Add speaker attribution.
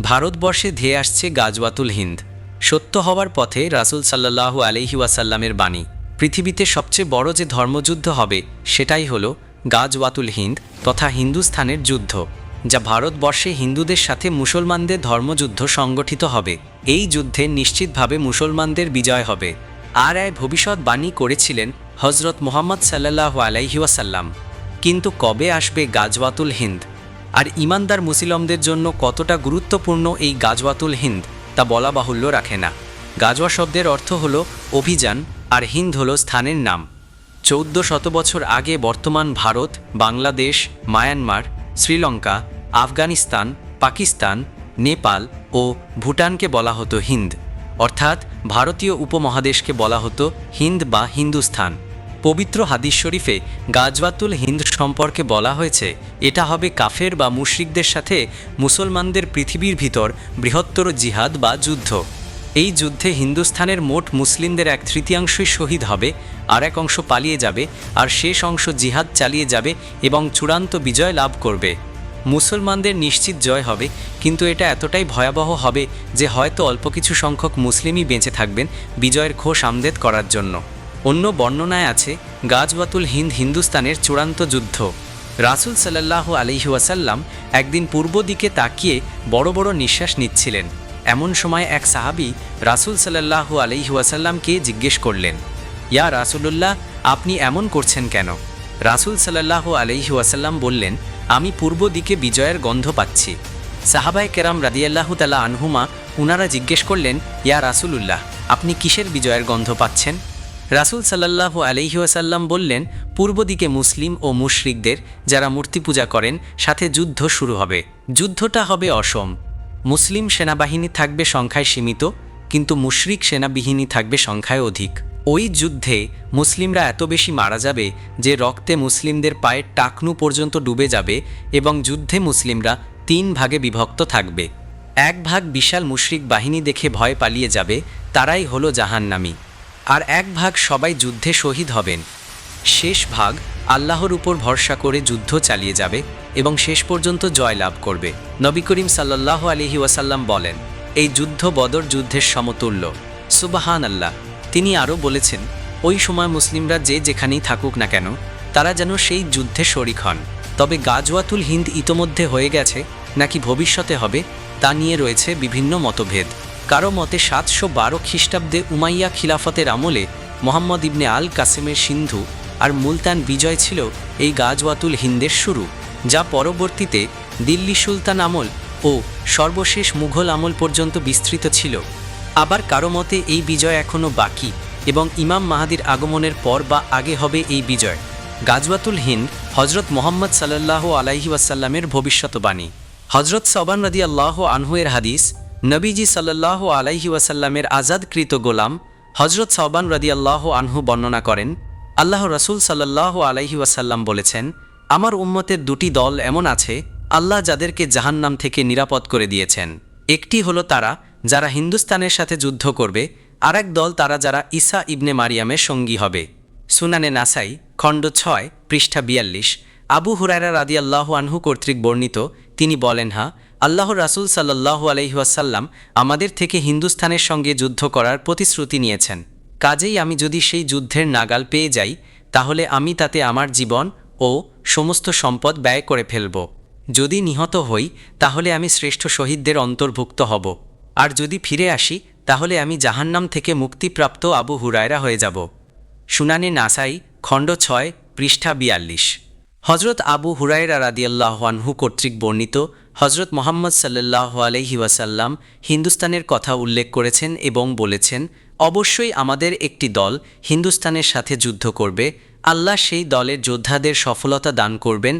Speaker 1: ভারতবর্ষে ধেয়ে আসছে গাজওয়াতুল হিন্দ। সত্য হওয়ার পথে রাসূল সাল্লাল্লাহু আলহি ওয়াসাল্লামের বাণী। পৃথিবীতে সবচেয়ে বড় যে ধর্মযুদ্ধ হবে, সেটাই হল গাজওয়াতুল হিন্দ তথা হিন্দুস্থানের যুদ্ধ, যা ভারতবর্ষে হিন্দুদের সাথে মুসলমানদের ধর্মযুদ্ধ সংগঠিত হবে। এই যুদ্ধে নিশ্চিতভাবে মুসলমানদের বিজয় হবে। আর এক ভবিষ্যৎবাণী করেছিলেন হজরত মোহাম্মদ সাল্লাহ আলাইহি ওয়াসাল্লাম। কিন্তু কবে আসবে গাজওয়াতুল হিন্দ? আর ইমানদার মুসলিমদের জন্য কতটা গুরুত্বপূর্ণ এই গাজওয়াতুল হিন্দ, তা বলা বাহুল্য রাখে না। গাজওয়া শব্দের অর্থ হল অভিযান, আর হিন্দ হল স্থানের নাম। চৌদ্দ শত বছর আগে বর্তমান ভারত, বাংলাদেশ, মায়ানমার, শ্রীলঙ্কা, আফগানিস্তান, পাকিস্তান, নেপাল ও ভুটানকে বলা হতো হিন্দ। অর্থাৎ ভারতীয় উপমহাদেশকে বলা হতো হিন্দ বা হিন্দুস্থান। পবিত্র হাদিস শরীফে গাজওয়াতুল হিন্দ সম্পর্কে বলা হয়েছে, এটা হবে কাফের বা মুশরিকদের সাথে মুসলমানদের পৃথিবীর ভিতর বৃহত্তর জিহাদ বা যুদ্ধ। এই যুদ্ধে হিন্দুস্থানের মোট মুসলিমদের এক তৃতীয়াংশই শহীদ হবে, আর এক অংশ পালিয়ে যাবে, আর শেষ অংশ জিহাদ চালিয়ে যাবে এবং চূড়ান্ত বিজয় লাভ করবে। মুসলমানদের নিশ্চিত জয় হবে, কিন্তু এটা এতটাই ভয়াবহ হবে যে হয়তো অল্প কিছু সংখ্যক মুসলিমই বেঁচে থাকবেন বিজয়ের খোশ আমদেদ করার জন্য। অন্য বর্ণনায় আছে গাজওয়াতুল হিন্দ হিন্দুস্তানের চূড়ান্ত যুদ্ধ। রাসুল সাল্লাহ আলহি ওয়াসাল্লাম একদিন পূর্ব দিকে তাকিয়ে বড় বড় নিঃশ্বাস নিচ্ছিলেন। এমন সময় এক সাহাবি রাসুল সাল্লাহ আলহি ওয়াসাল্লামকে জিজ্ঞেস করলেন, ইয়া রাসুলুল্লাহ, আপনি এমন করছেন কেন? রাসুল সাল্লাহ আলহি ওয়াসাল্লাম বললেন, আমি পূর্ব দিকে বিজয়ের গন্ধ পাচ্ছি। সাহাবায় কেরাম রাদিয়াল্লাহু তালা আনহুমা উনারা জিজ্ঞেস করলেন, ইয়া রাসুলুল্লাহ, আপনি কিসের বিজয়ের গন্ধ পাচ্ছেন? রাসুল সাল্লাহ আলহিউসাল্লাম বললেন, পূর্ব দিকে মুসলিম ও মুশরিকদের যারা মূর্তি পূজা করেন, সাথে যুদ্ধ শুরু হবে। যুদ্ধটা হবে অসম। মুসলিম সেনাবাহিনী থাকবে সংখ্যায় সীমিত, কিন্তু মুশরিক সেনাবাহিনী থাকবে সংখ্যায় অধিক। ওই যুদ্ধে মুসলিমরা এত বেশি মারা যাবে যে রক্তে মুসলিমদের পায়ের টাকনু পর্যন্ত ডুবে যাবে এবং যুদ্ধে মুসলিমরা তিন ভাগে বিভক্ত থাকবে। এক ভাগ বিশাল মুশরিক বাহিনী দেখে ভয় পালিয়ে যাবে, তারাই হলো জাহান্নামী। আর এক ভাগ সবাই যুদ্ধে শহীদ হবেন। শেষ ভাগ আল্লাহর উপর ভরসা করে যুদ্ধ চালিয়ে যাবে এবং শেষ পর্যন্ত জয় লাভ করবে। নবী করিম সাল্লাহ আলহি ওয়াসাল্লাম বলেন, এই যুদ্ধ বদর যুদ্ধের সমতুল্য। সুবাহান আল্লাহ তিনি আরও বলেছেন, ওই সময় মুসলিমরা যে যেখানেই থাকুক না কেন, তারা যেন সেই যুদ্ধে শরিক হন। তবে গাজওয়াতুল হিন্দ ইতোমধ্যে হয়ে গেছে, নাকি ভবিষ্যতে হবে, তা নিয়ে রয়েছে বিভিন্ন মতভেদ। কারও মতে সাতশো বারো খ্রিস্টাব্দে উমাইয়া খিলাফতের আমলে মোহাম্মদ ইবনে আল কাসেমের সিন্ধু আর মুলতান বিজয় ছিল এই গাজওয়াতুল হিন্দের শুরু, যা পরবর্তীতে দিল্লি সুলতান আমল ও সর্বশেষ মুঘল আমল পর্যন্ত বিস্তৃত ছিল। আবার কারও মতে এই বিজয় এখনও বাকি এবং ইমাম মাহাদির আগমনের পর বা আগে হবে এই বিজয়। গাজওয়াতুল হিন্দ হজরত মোহাম্মদ সাল্লাহ আলাইহি ওয়াসাল্লামের ভবিষ্যৎবাণী। হজরত সবান রদি আল্লাহ আনহুয়ের হাদিস নবীজি সাল্লাহ আলাইহি ওয়াসাল্লামের আজাদকৃত গোলাম হজরত সবান রদি আল্লাহ আনহু বর্ণনা করেন, আল্লাহ রসুল সাল্লাহ আলাইহি ওয়াসাল্লাম বলেছেন, আমার উম্মতের দুটি দল এমন আছে, আল্লাহ যাদেরকে জাহান্নাম থেকে নিরাপদ করে দিয়েছেন। একটি হলো তারা, যারা হিন্দুস্তানের সাথে যুদ্ধ করবে আর এক দল তারা যারা ঈসা ইবনে মারিয়ামের সঙ্গী হবে। সুনানে নাসাই, খণ্ড ছয়, পৃষ্ঠা বিয়াল্লিশ, আবু হুরায়রা রাদি আল্লাহ আনহু কর্তৃক বর্ণিত, তিনি বলেন হা আল্লাহ রাসুল সাল্লাহ আলহিহাসাল্লাম আমাদের থেকে হিন্দুস্থানের সঙ্গে যুদ্ধ করার প্রতিশ্রুতি নিয়েছেন। কাজেই আমি যদি সেই যুদ্ধের নাগাল পেয়ে যাই, তাহলে আমি তাতে আমার জীবন ও সমস্ত সম্পদ ব্যয় করে ফেলব। যদি নিহত হই, তাহলে আমি শ্রেষ্ঠ শহীদদের অন্তর্ভুক্ত হব। আর যদি ফিরে আসি, তাহলে আমি জাহান্নাম থেকে মুক্তিপ্রাপ্ত আবু হুরায়রা হয়ে যাব। শুনানি নাসাই, খণ্ড ছয়, পৃষ্ঠা বিয়াল্লিশ। হজরত আবু হুরায়রা রাদিয়াল্লাহানহু কর্তৃক বর্ণিত হজরত মোহাম্মদ সাল্লাহ আলহি ওয়াসাল্লাম হিন্দুস্তানের কথা উল্লেখ করেছেন এবং বলেছেন, অবশ্যই আমাদের একটি দল হিন্দুস্তানের সাথে যুদ্ধ করবে, আল্লাহ সেই দলের যোদ্ধাদের সফলতা দান করবেন